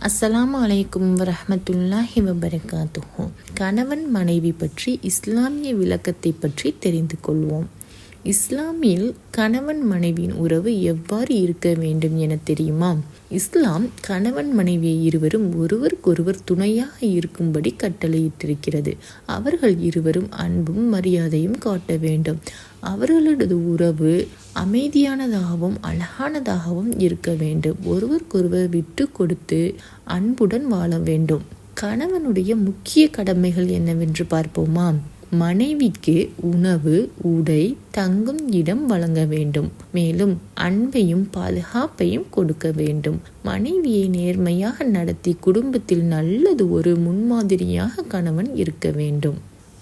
அஸ்ஸலாம் அலைக்கும் வரமத்துல்லாஹி வபரகாத்துஹோ. கணவன் மனைவி பற்றி இஸ்லாமிய விளக்கத்தை பற்றி தெரிந்து கொள்வோம். இஸ்லாமில் கணவன் மனைவியின் உறவு எவ்வாறு இருக்க வேண்டும் என தெரியுமா? இஸ்லாம் கணவன் மனைவியை இருவரும் ஒருவருக்கொருவர் துணையாக இருக்கும்படி கட்டளையிட்டிருக்கிறது. அவர்கள் இருவரும் அன்பும் மரியாதையும் காட்ட வேண்டும். அவர்களது உறவு அமைதியானதாகவும் அழகானதாகவும் இருக்க வேண்டும். ஒருவருக்கொருவர் விட்டு கொடுத்து அன்புடன் வாழ வேண்டும். கணவனுடைய முக்கிய கடமைகள் என்னவென்று பார்ப்போமா? மனைவிக்கு உணவு உடை தங்கும் இடம் வழங்க வேண்டும். மேலும் அன்பையும் பாதுகாப்பையும் கொடுக்க வேண்டும். மனைவியை நேர்மையாக நடத்தி குடும்பத்தில் நல்லது ஒரு முன்மாதிரியாக கணவன் இருக்க வேண்டும்.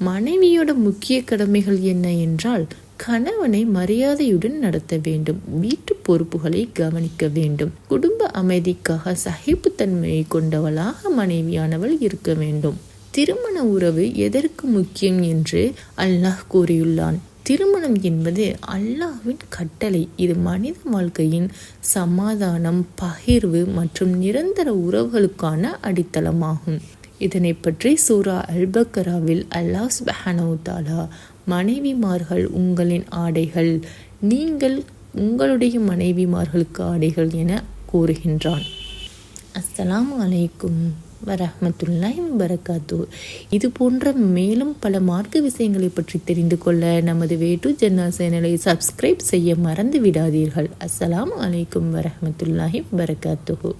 மனைவியோட முக்கிய கடமைகள் என்ன என்றால் கணவனை மரியாதையுடன் நடத்த வேண்டும். வீட்டு பொறுப்புகளை கவனிக்க வேண்டும். குடும்ப அமைதிக்காக சகிப்புத்தன்மையை கொண்டவளாக மனைவியானவள் இருக்க வேண்டும். திருமண உறவு எதற்கு முக்கியம் என்று அல்லாஹ் கூறியுள்ளான். திருமணம் என்பது அல்லாஹ்வின் கட்டளை. இது மனித வாழ்க்கையின் சமாதானம் பகிர்வு மற்றும் நிரந்தர உறவுகளுக்கான அடித்தளமாகும். இதனை பற்றி சூரா அல்பக்கராவில் அல்லாஹ் சுபஹானவுத்தாலா மனைவிமார்கள் உங்களின் ஆடைகள் நீங்கள் உங்களுடைய மனைவிமார்களுக்கு ஆடைகள் என கூறுகின்றான். அஸ்ஸலாமு அலைக்கும். வரமத்துல்லாய் வரகாத்து இது போன்ற மேலும் பல மார்க்க விஷயங்களை பற்றி தெரிந்து கொள்ள நமது வே ஜன்னா சேனலை சப்ஸ்கிரைப் செய்ய மறந்து விடாதீர்கள் அஸ்ஸலாம் அலைக்கும் வரமத்துல்லாஹி வரகாத்துஹு